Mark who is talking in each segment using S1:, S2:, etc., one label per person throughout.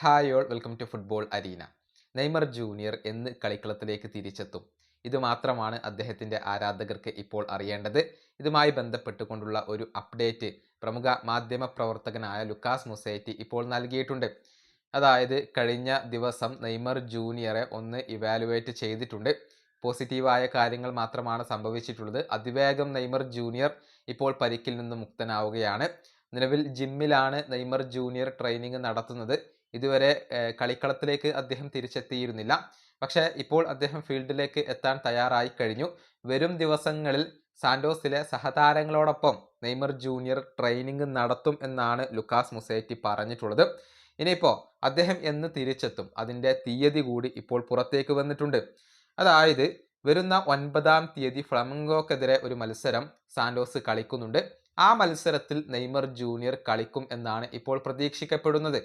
S1: Hi all welcome to football arena Neymar Junior എന്ന് കളിക്കളത്തിലേക്ക് തിരിച്ചെത്തും. ഇത് മാത്രമാണ് അദ്ദേഹത്തിന്റെ ആരാധകർക്ക് ഇപ്പോൾ അറിയേണ്ടത്. ഇതുമായി ബന്ധപ്പെട്ടുകൊണ്ടുള്ള ഒരു അപ്ഡേറ്റ് പ്രമുഖ മാധ്യമ പ്രവർത്തകനായ ലുക്കാസ് മുസൈറ്റി ഇപ്പോൾ നൽകിയിട്ടുണ്ട്. അതായത് കഴിഞ്ഞ ദിവസം നെയ്മർ ജൂനിയറെ ഒന്ന് ഇവാലുവേറ്റ് ചെയ്തിട്ടുണ്ട്. പോസിറ്റീവായ കാര്യങ്ങൾ മാത്രമാണ് സംഭവിച്ചിട്ടുള്ളത്. അതിവേഗം നെയ്മർ ജൂനിയർ ഇപ്പോൾ പരിക്കിൽ നിന്ന് മുക്തനാവുകയാണ്. നിലവിൽ ജിമ്മിലാണ് നെയ്മർ ജൂനിയർ ട്രെയിനിങ് നടത്തുന്നത്. ഇതുവരെ കളിക്കളത്തിലേക്ക് അദ്ദേഹം തിരിച്ചെത്തിയിരുന്നില്ല. പക്ഷേ ഇപ്പോൾ അദ്ദേഹം ഫീൽഡിലേക്ക് എത്താൻ തയ്യാറായി കഴിഞ്ഞു. വരും ദിവസങ്ങളിൽ സാന്റോസിലെ സഹതാരങ്ങളോടൊപ്പം നെയ്മർ ജൂനിയർ ട്രെയിനിങ് നടത്തും എന്നാണ് ലുക്കാസ് മുസേറ്റി പറഞ്ഞിട്ടുള്ളത്. ഇനിയിപ്പോൾ അദ്ദേഹം എന്ന് തിരിച്ചെത്തും. അതിന്റെ തീയതി കൂടി ഇപ്പോൾ പുറത്തേക്ക് വന്നിട്ടുണ്ട്. അതായത് വരുന്ന ഒൻപതാം തീയതി ഫ്ലമംഗോക്കെതിരെ ഒരു മത്സരം സാന്റോസ് കളിക്കുന്നുണ്ട്. ആ മത്സരത്തിൽ നെയ്മർ ജൂനിയർ കളിക്കും എന്നാണ് ഇപ്പോൾ പ്രതീക്ഷിക്കപ്പെടുന്നത്.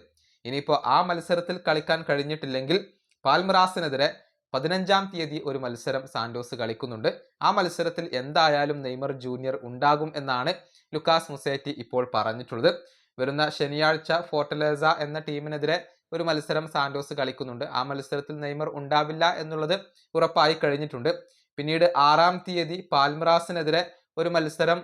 S1: ഇനിയിപ്പോൾ ആ മത്സരത്തിൽ കളിക്കാൻ കഴിഞ്ഞിട്ടില്ലെങ്കിൽ പാൽമറാസിനെതിരെ പതിനഞ്ചാം തീയതി ഒരു മത്സരം സാന്റോസ് കളിക്കുന്നുണ്ട്. ആ മത്സരത്തിൽ എന്തായാലും നെയ്മർ ജൂനിയർ ഉണ്ടാകും എന്നാണ് ലുക്കാസ് മുസേറ്റി ഇപ്പോൾ പറഞ്ഞിട്ടുള്ളത്. വരുന്ന ശനിയാഴ്ച ഫോർട്ടലേസ എന്ന ടീമിനെതിരെ ഒരു മത്സരം സാന്റോസ് കളിക്കുന്നുണ്ട്. ആ മത്സരത്തിൽ നെയ്മർ ഉണ്ടാവില്ല എന്നുള്ളത് ഉറപ്പായി കഴിഞ്ഞിട്ടുണ്ട്. പിന്നീട് ആറാം തീയതി പാൽമറാസിനെതിരെ ഒരു മത്സരം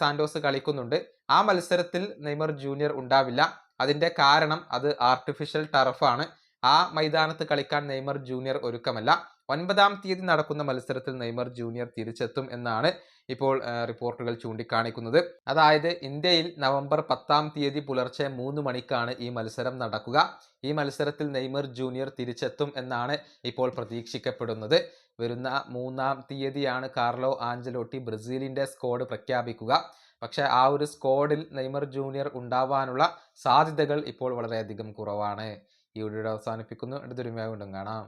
S1: സാന്റോസ് കളിക്കുന്നുണ്ട്. ആ മത്സരത്തിൽ നെയ്മർ ജൂനിയർ ഉണ്ടാവില്ല. അതിന്റെ കാരണം അത് ആർട്ടിഫിഷ്യൽ ടർഫാണ് ആ മൈതാനത്ത് കളിക്കാൻ നെയ്മർ ജൂനിയർ ഒരുക്കമല്ല. ഒൻപതാം തീയതി നടക്കുന്ന മത്സരത്തിൽ നെയ്മർ ജൂനിയർ തിരിച്ചെത്തും എന്നാണ് ഇപ്പോൾ റിപ്പോർട്ടുകൾ ചൂണ്ടിക്കാണിക്കുന്നത്. അതായത് ഇന്ത്യയിൽ നവംബർ പത്താം തീയതി പുലർച്ചെ മൂന്ന് മണിക്കാണ് ഈ മത്സരം നടക്കുക. ഈ മത്സരത്തിൽ നെയ്മർ ജൂനിയർ തിരിച്ചെത്തും എന്നാണ് ഇപ്പോൾ പ്രതീക്ഷിക്കപ്പെടുന്നത്. വരുന്ന മൂന്നാം തീയതിയാണ് കാർലോ ആഞ്ചലോട്ടി ബ്രസീലിന്റെ സ്കോഡ് പ്രഖ്യാപിക്കുക. പക്ഷേ ആ ഒരു സ്കോഡിൽ നെയ്മർ ജൂനിയർ ഉണ്ടാവാനുള്ള സാധ്യതകൾ ഇപ്പോൾ വളരെയധികം കുറവാണ്. ഈ വീഡിയോ അവസാനിപ്പിക്കുന്നു. അടുത്തൊരു വീണ്ടും കാണാം.